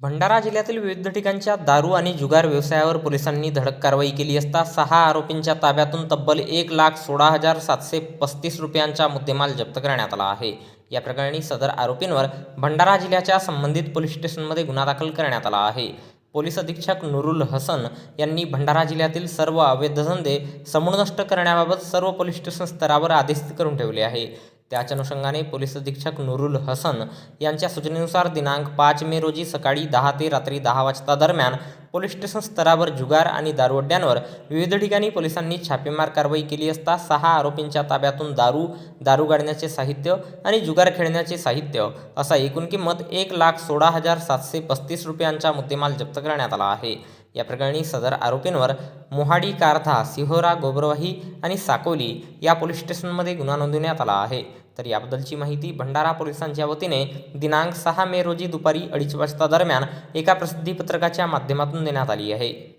भंडारा जिल्ह्यातील विविध ठिकाणच्या दारू आणि जुगार व्यवसायावर पोलिसांनी धडक कारवाई केली असता सहा आरोपींच्या ताब्यातून तब्बल एक लाख सोळा हजार सातशे पस्तीस रुपयांचा मुद्देमाल जप्त करण्यात आला आहे. या प्रकरणी सदर आरोपींवर भंडारा जिल्ह्याच्या संबंधित पोलीस स्टेशनमध्ये गुन्हा दाखल करण्यात आला आहे. पोलीस अधीक्षक नुरुल हसन यांनी भंडारा जिल्ह्यातील सर्व अवैध धंदे समूळ नष्ट करण्याबाबत सर्व पोलीस स्टेशन स्तरावर आदेश करून ठेवले आहे. त्याच अनुषंगाने पोलीस अधीक्षक नुरुल हसन यांच्या सूचनेनुसार दिनांक पाच मे रोजी सकाळी दहा ते रात्री दहा वाजता दरम्यान पोलीस स्टेशन स्तरावर जुगार आणि दारुअड्ड्यांवर विविध ठिकाणी पोलिसांनी छापेमार कारवाई केली असता सहा आरोपींच्या ताब्यातून दारू दारू गाडण्याचे साहित्य आणि जुगार खेळण्याचे साहित्य असा एकूण किंमत एक लाख सोळा हजार सातशे पस्तीस रुपयांचा मुद्देमाल जप्त करण्यात आला आहे. या प्रकरणी सदर आरोपींवर मोहाडी कारथा सिहोरा गोबरवाही आणि साकोली या पोलीस स्टेशनमध्ये गुन्हा नोंदवण्यात आला आहे. तर याबद्दलची माहिती भंडारा पोलिसांच्या वतीने दिनांक सहा मे रोजी दुपारी अडीच वाजता दरम्यान एका प्रसिद्धीपत्रकाच्या माध्यमातून देण्यात आली आहे.